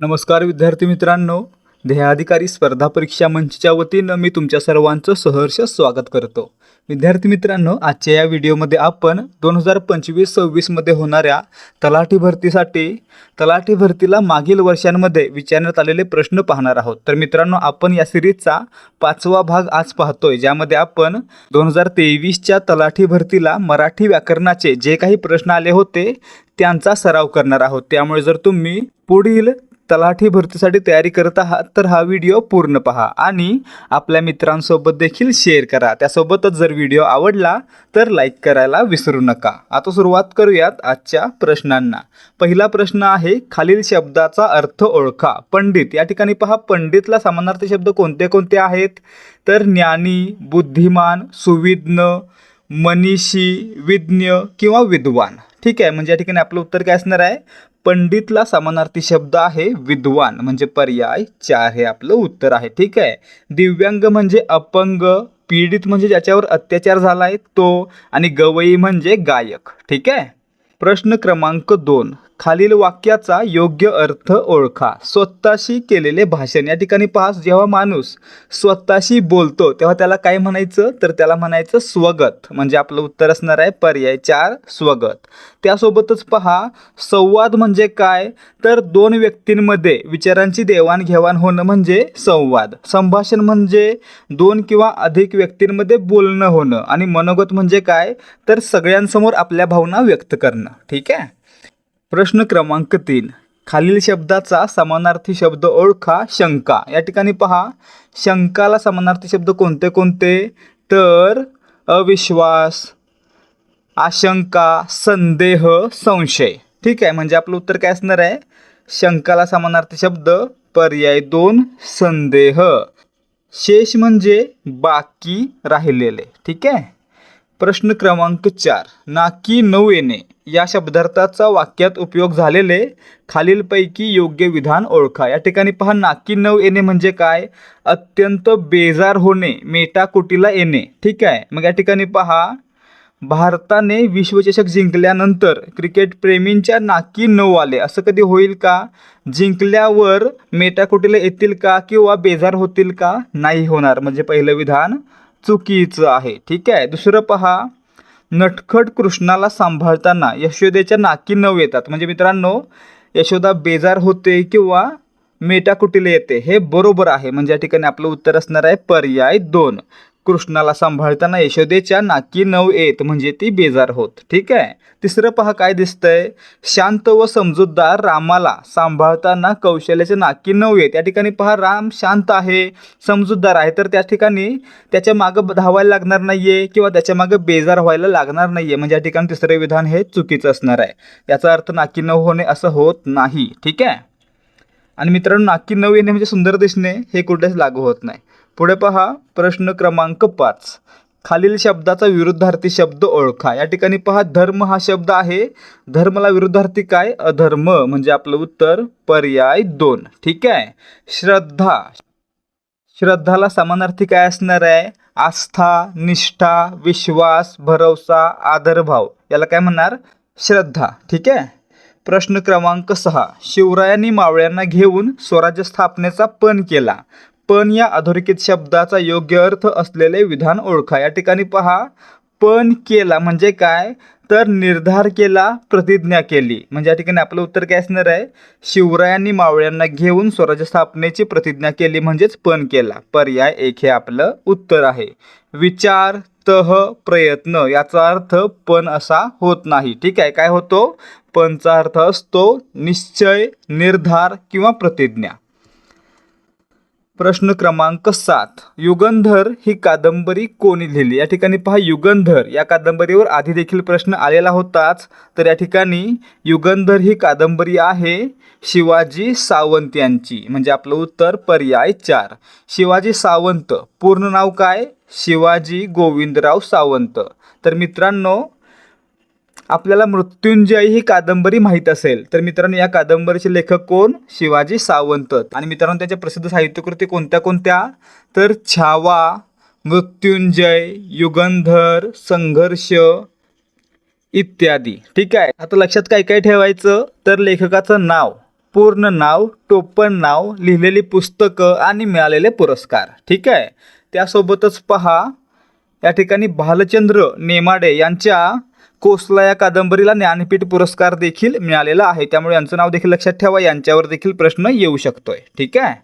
नमस्कार विद्यार्थी मित्रांनो. ध्येयाधिकारी स्पर्धा परीक्षा मंचच्या वतीनं मी तुमच्या सर्वांचं सहर्ष स्वागत करतो. विद्यार्थी मित्रांनो आजच्या या व्हिडिओमध्ये आपण दोन हजार पंचवीस सव्वीसमध्ये होणाऱ्या तलाठी भरतीसाठी तलाठी भरतीला मागील वर्षांमध्ये विचारण्यात आलेले प्रश्न पाहणार आहोत. तर मित्रांनो आपण या सिरीजचा पाचवा भाग आज पाहतोय ज्यामध्ये आपण दोन हजार तेवीसच्या तलाठी भरतीला मराठी व्याकरणाचे जे काही प्रश्न आले होते त्यांचा सराव करणार आहोत. त्यामुळे जर तुम्ही पुढील तलाठी भरतीसाठी तयारी करत आहात तर हा व्हिडिओ पूर्ण पहा आणि आपल्या मित्रांसोबत देखील शेअर करा. त्यासोबतच जर व्हिडिओ आवडला तर लाईक करायला विसरू नका. आता सुरुवात करूयात आजच्या प्रश्नांना. पहिला प्रश्न आहे खालील शब्दाचा अर्थ ओळखा. पंडित. या ठिकाणी पहा पंडितला समानार्थी शब्द कोणते कोणते आहेत? तर ज्ञानी बुद्धिमान सुविज्ञ मनीषी विज्ञ किंवा विद्वान. ठीक आहे म्हणजे या ठिकाणी आपलं उत्तर काय असणार आहे? पंडितला समानार्थी शब्द आहे विद्वान म्हणजे पर्याय. चार हे आपलं उत्तर आहे ठीक आहे? दिव्यांग म्हणजे अपंग पीडित म्हणजे ज्याच्यावर अत्याचार झाला आहे तो आणि गवई म्हणजे गायक ठीक आहे? प्रश्न क्रमांक दोन. खालील वाक्याचा योग्य अर्थ ओळखा. स्वतःशी केलेले भाषण. या ठिकाणी पहा जेव्हा माणूस स्वतःशी बोलतो तेव्हा त्याला काय म्हणायचं? तर त्याला म्हणायचं स्वगत. म्हणजे आपलं उत्तर असणार आहे पर्याय चार स्वगत. त्यासोबतच पहा संवाद म्हणजे काय? तर दोन व्यक्तींमध्ये विचारांची देवाणघेवाण होणं म्हणजे संवाद. संभाषण म्हणजे दोन किंवा अधिक व्यक्तींमध्ये बोलणं होणं. आणि मनोगत म्हणजे काय? तर सगळ्यांसमोर आपल्या भावना व्यक्त करणं. ठीक आहे? प्रश्न क्रमांक तीन. खालील शब्दाचा समानार्थी शब्द ओळखा शंका. या ठिकाणी पहा. शंकाला समानार्थी शब्द कोणते कोणते? तर अविश्वास आशंका संदेह संशय. ठीक आहे. म्हणजे आपलं उत्तर काय असणार आहे? शंकाला समानार्थी शब्द पर्याय दोन संदेह. शेष म्हणजे बाकी राहिलेले. ठीक आहे? प्रश्न क्रमांक चार. नाकी नऊ येणे. या शब्दार्थाचा वाक्यात उपयोग झालेले खालीलपैकी योग्य विधान ओळखा. या ठिकाणी पहा नाकी नऊ येणे म्हणजे काय? अत्यंत बेजार होणे मेटाकुटीला येणे. ठीक आहे. मग या ठिकाणी पहा भारताने विश्वचषक जिंकल्यानंतर क्रिकेटप्रेमींच्या नाकी नऊ आले. असं कधी होईल का? जिंकल्यावर मेटाकुटीला येतील का किंवा बेजार होतील का? नाही होणार. म्हणजे पहिलं विधान चुकीचं आहे. ठीक आहे. दुसरं पहा नटखट कृष्णाला सांभाळताना यशोदेच्या नाकी नऊ येतात. म्हणजे मित्रांनो यशोदा बेजार होते किंवा मेटाकुटीला येते हे बरोबर आहे. म्हणजे या ठिकाणी आपलं उत्तर असणार आहे पर्याय दोन. कृष्णाला सांभाळताना यशोदेच्या नाकी नऊ येत म्हणजे ती बेजार होत. ठीक आहे? तिसरं पहा काय दिसतंय. शांत व समजूतदार रामाला सांभाळताना कौशल्याचे नाकी नऊ येत. या ठिकाणी पहा राम शांत आहे समजूतदार आहे. तर त्या ठिकाणी त्याच्या मागं धावायला लागणार नाही आहे किंवा त्याच्या मागं बेजार व्हायला लागणार नाही आहे म्हणजे या ठिकाणी तिसरं विधान हे चुकीचं असणार आहे. याचा अर्थ नाकी नऊ होणे असं होत नाही. ठीक आहे? आणि मित्रांनो नाकी नऊ येणे म्हणजे सुंदर दिसणे हे कुठेच लागू होत नाही. पुढे पहा प्रश्न क्रमांक पाच. खालील शब्दाचा विरुद्धार्थी शब्द ओळखा. या ठिकाणी पहा धर्म हा शब्द आहे. धर्मला विरुद्धार्थी काय? अधर्म म्हणजे आपलं उत्तर पर्याय दोन. ठीक आहे? श्रद्धा. श्रद्धाला समानार्थी काय असणार आहे? आस्था निष्ठा विश्वास भरवसा आदरभाव. याला काय म्हणणार? श्रद्धा. ठीक आहे? प्रश्न क्रमांक सहा. शिवरायांनी मावळ्यांना घेऊन स्वराज्य स्थापनेचा पण केला. पण या अधोरेखित शब्दाचा योग्य अर्थ असलेले विधान ओळखा. या ठिकाणी पहा. पण केला म्हणजे काय? तर निर्धार केला प्रतिज्ञा केली. म्हणजे या ठिकाणी आपलं उत्तर काय असणार आहे? शिवरायांनी मावळ्यांना घेऊन स्वराज्य स्थापनेची प्रतिज्ञा केली म्हणजेच पण केला. पर्याय एक हे आपलं उत्तर आहे. विचार तह प्रयत्न याचा अर्थ पण असा होत नाही. ठीक आहे काय होतो? पणचा अर्थ असतो निश्चय निर्धार किंवा प्रतिज्ञा. प्रश्न क्रमांक सात. युगंधर ही कादंबरी कोणी लिहिली? या ठिकाणी पहा युगंधर. या कादंबरीवर आधी देखील प्रश्न आलेला होताच. तर या ठिकाणी युगंधर ही कादंबरी आहे शिवाजी सावंत यांची. म्हणजे आपलं उत्तर पर्याय चार. शिवाजी सावंत. पूर्ण नाव काय? शिवाजी गोविंदराव सावंत. तर मित्रांनो आपल्याला मृत्युंजय ही कादंबरी माहीत असेल. तर मित्रांनो या कादंबरीचे लेखक कोण? शिवाजी सावंत. आणि मित्रांनो त्याच्या प्रसिद्ध साहित्यकृती कोणत्या कोणत्या? तर छावा मृत्युंजय युगंधर संघर्ष इत्यादी. ठीक आहे? आता लक्षात काय काय ठेवायचं? तर लेखकाचं नाव पूर्ण नाव टोपण नाव लिहिलेली पुस्तकं आणि मिळालेले पुरस्कार. ठीक आहे? त्यासोबतच पहा या ठिकाणी भालचंद्र नेमाडे यांच्या कोसला या कादंबरीला ज्ञानपीठ पुरस्कार देखील मिळालेला आहे. त्यामुळे यांचं नाव देखील लक्षात ठेवा. यांच्यावर देखील प्रश्न येऊ शकतोय. ठीक आहे?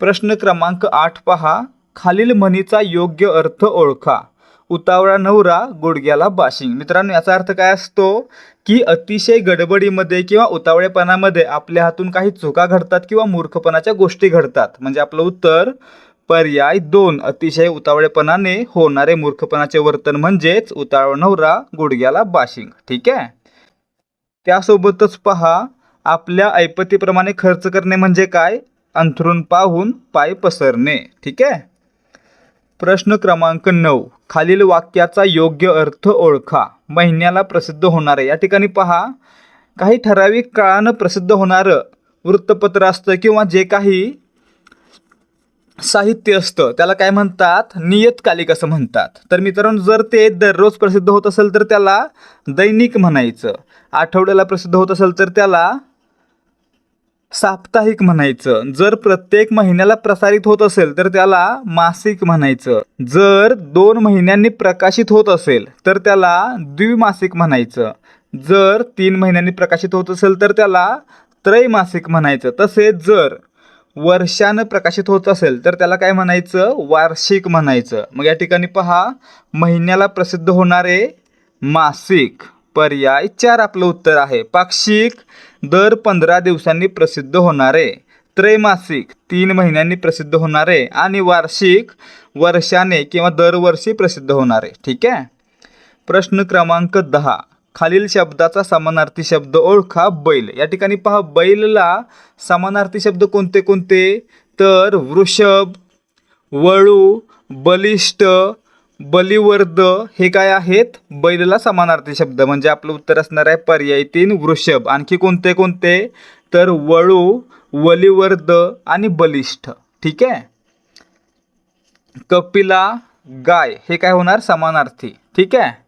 प्रश्न क्रमांक आठ पहा. खालील म्हणीचा योग्य अर्थ ओळखा. उतावळा नवरा गुडघ्याला बाशिंग. मित्रांनो याचा अर्थ काय असतो की अतिशय गडबडीमध्ये किंवा उतावळेपणामध्ये आपल्या हातून काही चुका घडतात किंवा मूर्खपणाच्या गोष्टी घडतात. म्हणजे आपलं उत्तर पर्याय दोन. अतिशय उतावळेपणाने होणारे मूर्खपणाचे वर्तन म्हणजेच उतावळ नवरा गुडघ्याला बाशिंग. ठीक आहे? त्यासोबतच पहा आपल्या ऐपतीप्रमाणे खर्च करणे म्हणजे काय? अंथरून पाहून पाय पसरणे. ठीक आहे? प्रश्न क्रमांक नऊ. खालील वाक्याचा योग्य अर्थ ओळखा. महिन्याला प्रसिद्ध होणारे. या ठिकाणी पहा काही ठराविक काळानं प्रसिद्ध होणारं वृत्तपत्र असतं किंवा जे काही साहित्य असतं. त्याला काय म्हणतात? नियतकालिक असं म्हणतात. तर मित्रांनो जर ते दररोज प्रसिद्ध होत असेल तर त्याला दैनिक म्हणायचं. आठवड्याला प्रसिद्ध होत असेल तर त्याला साप्ताहिक म्हणायचं. जर प्रत्येक महिन्याला प्रसारित होत असेल तर त्याला मासिक म्हणायचं. जर दोन महिन्यांनी प्रकाशित होत असेल तर त्याला द्विमासिक म्हणायचं. जर तीन महिन्यांनी प्रकाशित होत असेल तर त्याला त्रैमासिक म्हणायचं. तसेच जर वर्षानं प्रकाशित होत असेल तर त्याला काय म्हणायचं? वार्षिक म्हणायचं. मग या ठिकाणी पहा महिन्याला प्रसिद्ध होणारे मासिक पर्याय चार आपलं उत्तर आहे. पाक्षिक दर पंधरा दिवसांनी प्रसिद्ध होणारे त्रैमासिक तीन महिन्यांनी प्रसिद्ध होणारे आणि वार्षिक वर्षाने किंवा दरवर्षी प्रसिद्ध होणारे. ठीक आहे? प्रश्न क्रमांक दहा. खालील शब्दाचा समानार्थी शब्द ओळखा बैल. या ठिकाणी पहा बैलला समानार्थी शब्द कोणते कोणते? तर वृषभ वळू बलिष्ठ बलिवर्द हे काय आहेत? बैलला समानार्थी शब्द. म्हणजे आपलं उत्तर असणार आहे पर्याय तीन वृषभ. आणखी कोणते कोणते? तर वळू वलिवर्द आणि बलिष्ठ. ठीक आहे? कपिला गाय. हे काय होणार? समानार्थी. ठीक आहे?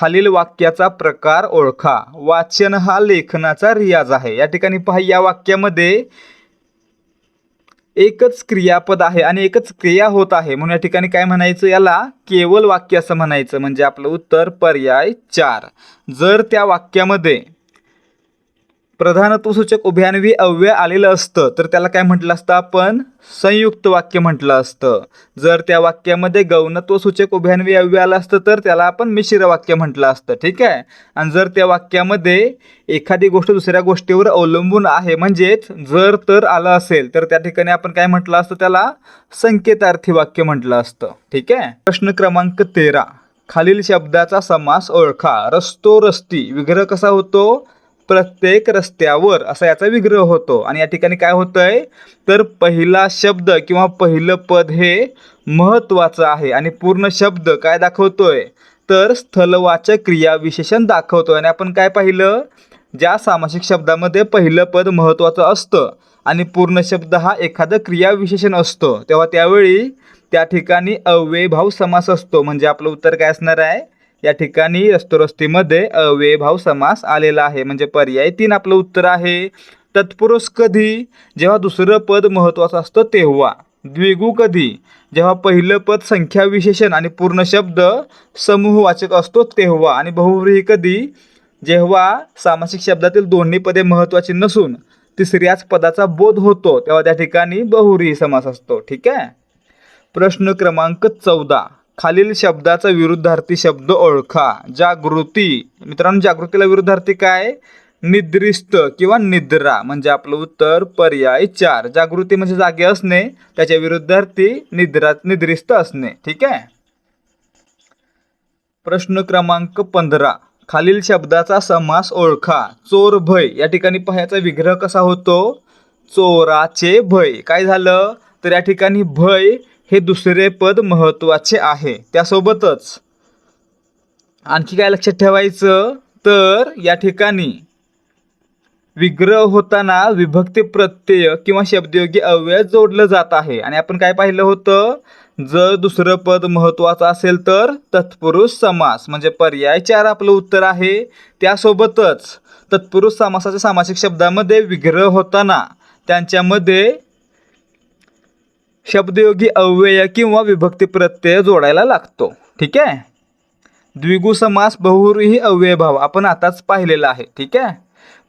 खालील वाक्याचा प्रकार ओळखा. वाचन हा लेखनाचा रियाज आहे. या ठिकाणी पहा या वाक्यामध्ये एकच क्रियापद आहे आणि एकच क्रिया होत आहे. म्हणून या ठिकाणी काय म्हणायचं? याला केवळ वाक्य असं म्हणायचं. म्हणजे आपलं उत्तर पर्याय चार. जर त्या वाक्यामध्ये प्रधानत्वसूचक उभयान्वी अव्यय आलेलं असतं. तर त्याला काय म्हटलं असतं आपण? संयुक्त वाक्य म्हटलं असतं. जर त्या वाक्यामध्ये गौणत्वसूचक उभयान्वी अव्यय आलं असतं तर त्याला आपण मिश्र वाक्य म्हटलं असतं. ठीक आहे? आणि जर त्या वाक्यामध्ये एखादी गोष्ट दुसऱ्या गोष्टीवर अवलंबून आहे म्हणजेच जर तर आलं असेल तर त्या ठिकाणी आपण काय म्हटलं असतं? त्याला संकेतार्थी वाक्य म्हटलं असतं. ठीक आहे? प्रश्न क्रमांक तेरा. खालील शब्दाचा समास ओळखा. रस्तो रस्ती. विग्रह कसा होतो? प्रत्येक रस्त्यावर असा याचा विग्रह होतो. आणि या ठिकाणी काय होतं आहे तर पहिला शब्द किंवा पहिलं पद हे महत्त्वाचं आहे. आणि पूर्ण शब्द काय दाखवतोय? तर स्थलवाचक क्रियाविशेषण दाखवतो आणि आपण काय पाहिलं? ज्या सामासिक शब्दामध्ये पहिलं पद महत्त्वाचं असतं आणि पूर्ण शब्द हा एखादं क्रियाविशेषण असतो तेव्हा त्यावेळी त्या ठिकाणी अव्ययभाव समास असतो. म्हणजे आपलं उत्तर काय असणार आहे? या ठिकाणी रस्तोरस्तीमध्ये अव्ययभाव समास आलेला आहे. म्हणजे पर्याय तीन आपलं उत्तर आहे. तत्पुरुष कधी जेव्हा दुसरं पद महत्त्वाचं असतं तेव्हा. द्विगु कधी जेव्हा पहिलं पद संख्या विशेषण आणि पूर्ण शब्द समूहवाचक असतो तेव्हा. आणि बहुव्रीही कधी जेव्हा सामासिक शब्दातील दोन्ही पदे महत्त्वाची नसून तिसऱ्याच पदाचा बोध होतो तेव्हा त्या ठिकाणी बहुरी समास असतो. ठीक आहे? प्रश्न क्रमांक चौदा. खालील शब्दाचा विरुद्धार्थी शब्द ओळखा. जागृती. मित्रांनो जागृतीला विरुद्धार्थी काय? निद्रिस्त किंवा निद्रा म्हणजे आपलं उत्तर पर्याय चार. जागृती म्हणजे जागे असणे त्याच्या विरुद्धार्थी निद्रा निद्रिस्त असणे. ठीक आहे? प्रश्न क्रमांक पंधरा. खालील शब्दाचा समास ओळखा. चोर भय. या ठिकाणी पाहायचा विग्रह कसा होतो? चोराचे भय. काय झालं? तर या ठिकाणी भय हे दुसरे पद महत्त्वाचे आहे. त्यासोबतच आणखी काय लक्षात ठेवायचं? तर या ठिकाणी विग्रह होताना विभक्ती प्रत्यय किंवा शब्दयोगी अव्यय जोडलं जात आहे. आणि आपण काय पाहिलं होतं? जर दुसरं पद महत्त्वाचं असेल तर तत्पुरुष समास म्हणजे पर्याय चार आपलं उत्तर आहे. त्यासोबतच तत्पुरुष समासाच्या सामासिक शब्दामध्ये विग्रह होताना त्यांच्यामध्ये शब्दयोगी अव्यय किंवा विभक्ती प्रत्यय जोडायला लागतो. ठीक आहे? द्विगु समास बहुरूही अव्ययभाव आपण आताच पाहिलेला आहे. ठीक आहे?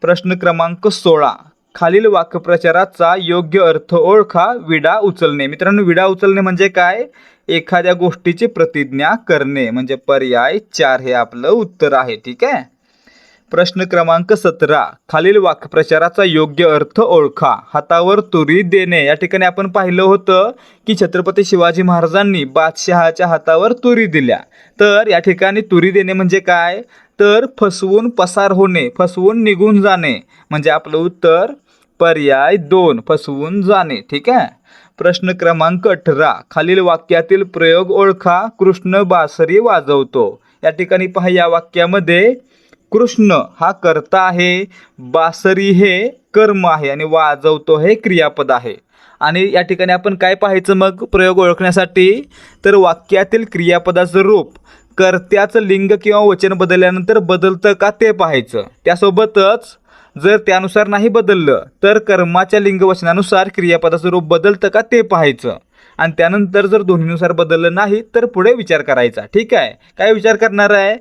प्रश्न क्रमांक सोळा. खालील वाक्यप्रचाराचा योग्य अर्थ ओळखा. विडा उचलणे. मित्रांनो विडा उचलणे म्हणजे काय? एखाद्या गोष्टीची प्रतिज्ञा करणे. म्हणजे पर्याय चार हे आपलं उत्तर आहे. ठीक आहे? प्रश्न क्रमांक सतरा. खालील वाक्प्रचाराचा योग्य अर्थ ओळखा. हातावर तुरी देणे. या ठिकाणी आपण पाहिलं होतं की छत्रपती शिवाजी महाराजांनी बादशहाच्या हातावर तुरी दिल्या. तर या ठिकाणी तुरी देणे म्हणजे काय? तर फसवून पसार होणे फसवून निघून जाणे. म्हणजे आपलं उत्तर पर्याय दोन फसवून जाणे. ठीक आहे? प्रश्न क्रमांक अठरा. खालील वाक्यातील प्रयोग ओळखा. कृष्ण बासरी वाजवतो. या ठिकाणी पहा या वाक्यामध्ये कृष्ण हा कर्ता आहे बासरी हे कर्म आहे आणि वाजवतो हे क्रियापद आहे. आणि या ठिकाणी आपण काय पाहायचं मग? प्रयोग ओळखण्यासाठी तर वाक्यातील क्रियापदाचं रूप कर्त्याचं लिंग किंवा वचन बदलल्यानंतर बदलतं का ते पाहायचं. त्यासोबतच जर त्यानुसार नाही बदललं तर कर्माच्या लिंगवचनानुसार क्रियापदाचं रूप बदलतं का ते पाहायचं. आणि त्यानंतर जर दोन्हीनुसार बदललं नाही तर पुढे विचार करायचा. ठीक आहे? काय विचार करणार आहे?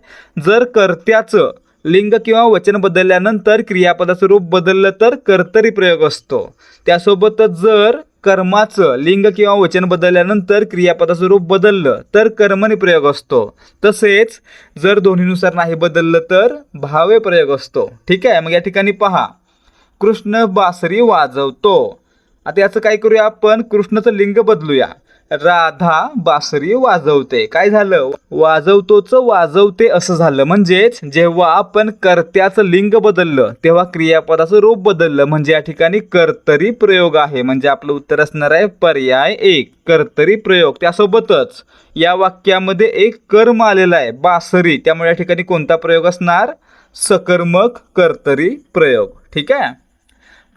जर कर्त्याचं लिंग किंवा वचन बदलल्यानंतर क्रियापदाचं रूप बदललं तर कर्तरी प्रयोग असतो. त्यासोबतच जर कर्माचं लिंग किंवा वचन बदलल्यानंतर क्रियापदाचं रूप बदललं तर कर्मने प्रयोग असतो. तसेच जर दोन्हीनुसार नाही बदललं तर भावे प्रयोग असतो. ठीक आहे? मग या ठिकाणी पहा. कृष्ण बासरी वाजवतो. आता याचं काय करूया आपण? कृष्णाचं लिंग बदलूया. राधा बासरी वाजवते. काय झालं? वाजवतोचं वाजवते असं झालं. म्हणजेच जेव्हा आपण कर्त्याचं लिंग बदललं तेव्हा क्रियापदाचं रूप बदललं. म्हणजे या ठिकाणी कर्तरी प्रयोग आहे. म्हणजे आपलं उत्तर असणार आहे पर्याय एक कर्तरी प्रयोग. त्यासोबतच या वाक्यामध्ये एक कर्म आलेला आहे बासरी. त्यामुळे या ठिकाणी कोणता प्रयोग असणार? सकर्मक कर्तरी प्रयोग. ठीक आहे?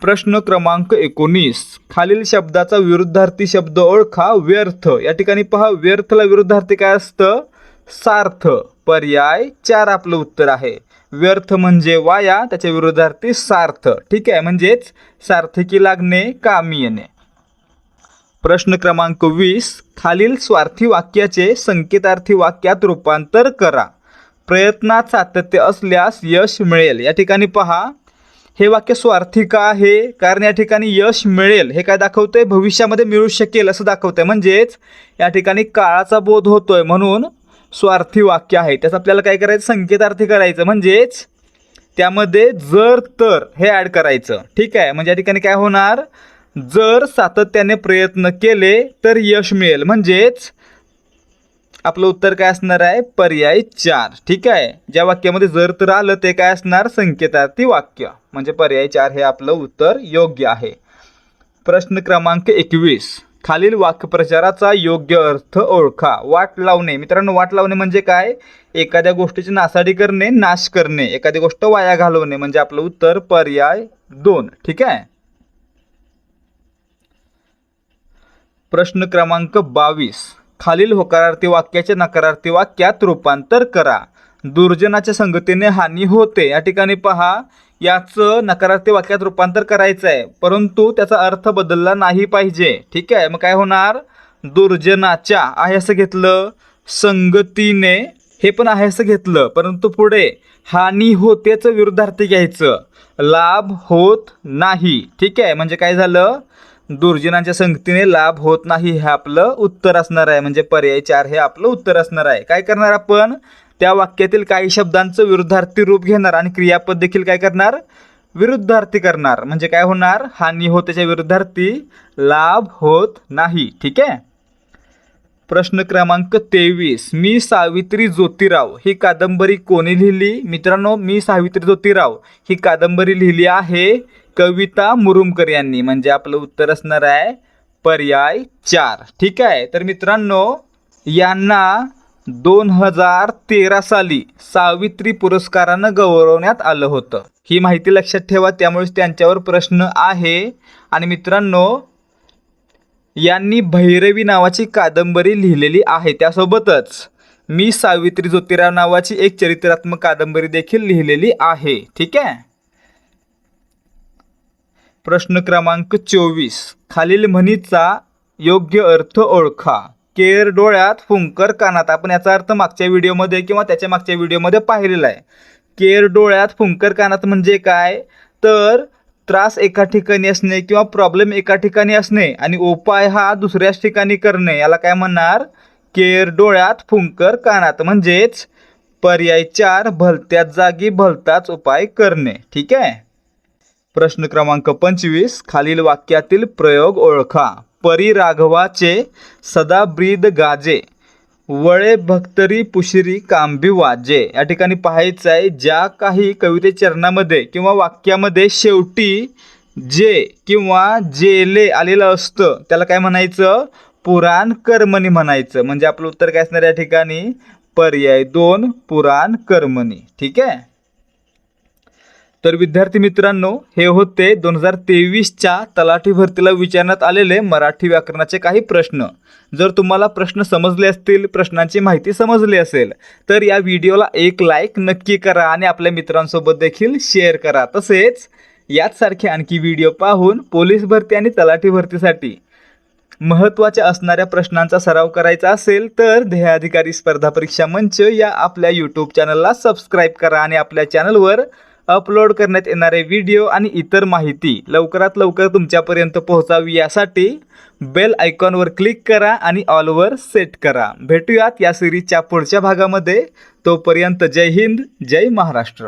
प्रश्न क्रमांक एकोणीस. खालील शब्दाचा विरुद्धार्थी शब्द ओळखा व्यर्थ. या ठिकाणी पहा व्यर्थला विरुद्धार्थी काय असतं? सार्थ. पर्याय चार आपलं उत्तर आहे. व्यर्थ म्हणजे वाया त्याच्या विरुद्धार्थी सार्थ. ठीक आहे म्हणजेच सार्थकी लागणे कामी येणे. प्रश्न क्रमांक वीस. खालील स्वार्थी वाक्याचे संकेतार्थी वाक्यात रूपांतर करा. प्रयत्नात सातत्य असल्यास यश मिळेल. या ठिकाणी पहा हे वाक्य स्वार्थी का आहे कारण या ठिकाणी यश मिळेल. हे काय दाखवतंय? भविष्यामध्ये मिळू शकेल असं दाखवतंय. म्हणजेच या ठिकाणी काळाचा बोध होतोय म्हणून स्वार्थी वाक्य आहे. त्याचं आपल्याला काय करायचं? संकेतार्थी करायचं. म्हणजेच त्यामध्ये जर तर हे ॲड करायचं. ठीक आहे? म्हणजे या ठिकाणी काय होणार? जर सातत्याने प्रयत्न केले तर यश मिळेल. म्हणजेच आपलं उत्तर काय असणार आहे? पर्याय चार. ठीक आहे? ज्या वाक्यामध्ये जर तर आलं ते काय असणार? संकेतार्थी वाक्य. म्हणजे पर्याय चार हे आपलं उत्तर योग्य आहे. प्रश्न क्रमांक एकवीस. खालील वाक्यप्रचाराचा योग्य अर्थ ओळखा. वाट लावणे. मित्रांनो वाट लावणे म्हणजे काय? एखाद्या गोष्टीची नासाडी करणे नाश करणे. एखादी गोष्ट वाया घालवणे. म्हणजे आपलं उत्तर पर्याय दोन. ठीक आहे? प्रश्न क्रमांक बावीस. खालील होकारार्थी वाक्याचे नकारार्थी वाक्यात रूपांतर करा. दुर्जनाच्या संगतीने हानी होते. या ठिकाणी पहा याचं नकारार्थी वाक्यात रूपांतर करायचं आहे परंतु त्याचा अर्थ बदलला नाही पाहिजे. ठीक आहे मग काय होणार? दुर्जनाच्या आहे असं घेतलं संगतीने हे पण आहे असं घेतलं परंतु पुढे हानी होतेचं विरुद्धार्थी घ्यायचं. लाभ होत नाही. ठीक आहे म्हणजे काय झालं? दुर्जनांच्या संगतीने लाभ होत नाही हे आपलं उत्तर असणार आहे. म्हणजे पर्याय चार हे आपलं उत्तर असणार आहे. काय करणार आपण? त्या वाक्यातील काही शब्दांचं विरुद्धार्थी रूप घेणार आणि क्रियापद देखील काय करणार? विरुद्धार्थी करणार. म्हणजे काय होणार? हानी होतेच्या विरुद्धार्थी लाभ होत नाही. ठीक आहे? प्रश्न क्रमांक तेवीस. मी सावित्री ज्योतिराव. ही कादंबरी कोणी लिहिली? मित्रांनो मी सावित्री ज्योतिराव. ही कादंबरी लिहिली आहे कविता मुरुमकर यांनी म्हणजे आपलं उत्तर असणार आहे पर्याय चार. ठीक आहे? तर मित्रांनो यांना दोन हजार तेरा साली सावित्री पुरस्कारानं गौरवण्यात आलं होतं. ही माहिती लक्षात ठेवा त्यामुळेच त्यांच्यावर प्रश्न आहे. आणि मित्रांनो यांनी भैरवी नावाची कादंबरी लिहिलेली आहे. त्यासोबतच मी सावित्री ज्योतिराव नावाची एक चरित्रात्मक कादंबरी देखील लिहिलेली आहे. ठीक आहे? प्रश्न क्रमांक चोवीस. खालील म्हणीचा योग्य अर्थ ओळखा. केर डोळ्यात फुंकर कानात. आपण याचा अर्थ मागच्या व्हिडिओमध्ये किंवा त्याच्या मागच्या व्हिडिओमध्ये पाहिलेला आहे. केर डोळ्यात फुंकर कानात म्हणजे काय? तर त्रास एका ठिकाणी असणे किंवा प्रॉब्लेम एका ठिकाणी असणे आणि उपाय हा दुसऱ्याच ठिकाणी करणे. याला काय म्हणणार? केर डोळ्यात फुंकर कानात. म्हणजेच पर्याय चार भलत्याच जागी भलताच उपाय करणे. ठीक आहे? प्रश्न क्रमांक पंचवीस खालील वाक्यातील प्रयोग ओळखा. परी राघवाचे सदा ब्रीद गाजे वळे भक्तरी पुशिरी कांबी वाजे. या ठिकाणी पाहायचं आहे ज्या काही कविते चरणामध्ये किंवा वाक्यामध्ये शेवटी जे किंवा जेले आलेलं असतं त्याला काय म्हणायचं? पुराण कर्मणी म्हणायचं. म्हणजे आपलं उत्तर काय असणार या ठिकाणी? पर्याय दोन पुराण कर्मणी. ठीक आहे? तर विद्यार्थी मित्रांनो हे होते दोन हजार तेवीसच्या तलाठी भरतीला विचारण्यात आलेले मराठी व्याकरणाचे काही प्रश्न. जर तुम्हाला प्रश्न समजले असतील प्रश्नांची माहिती समजली असेल तर या व्हिडिओला एक लाईक नक्की करा आणि आपल्या मित्रांसोबत देखील शेअर करा. तसेच याचसारखे आणखी व्हिडिओ पाहून पोलीस भरती आणि तलाठी भरतीसाठी महत्त्वाच्या असणाऱ्या प्रश्नांचा सराव करायचा असेल तर ध्येयाधिकारी स्पर्धा परीक्षा मंच या आपल्या यूट्यूब चॅनलला सबस्क्राईब करा आणि आपल्या चॅनलवर अपलोड करण्यात येणारे व्हिडिओ आणि इतर माहिती लवकरात लवकर तुमच्यापर्यंत पोहोचावी यासाठी बेल आयकॉनवर क्लिक करा आणि ऑलवर सेट करा. भेटूयात या सिरीजच्या पुढच्या भागामध्ये. तोपर्यंत जय हिंद जय महाराष्ट्र.